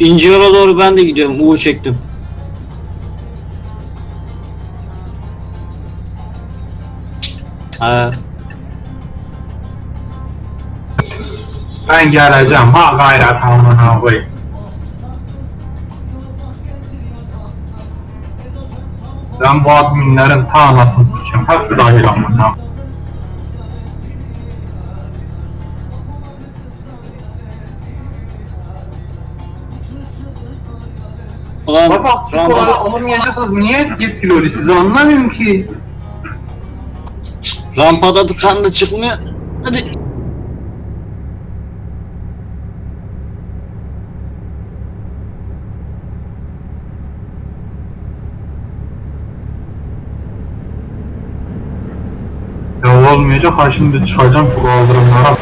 İnci yola doğru ben de gidiyorum. U çektim. Ha, Ben geleceğim ha gayret amına koyayım. Ben bu adminlerin ta anasını sikeyim. Hepsi dahil amına. Ulan Baba kadar rampa, olmayacaksanız niye yetkili sizi anlamıyorum ki. rampada tıkandı çıkmıyor. Hadi. Ya olmayacak ha şimdi çıkacağım şu kaldırımlara.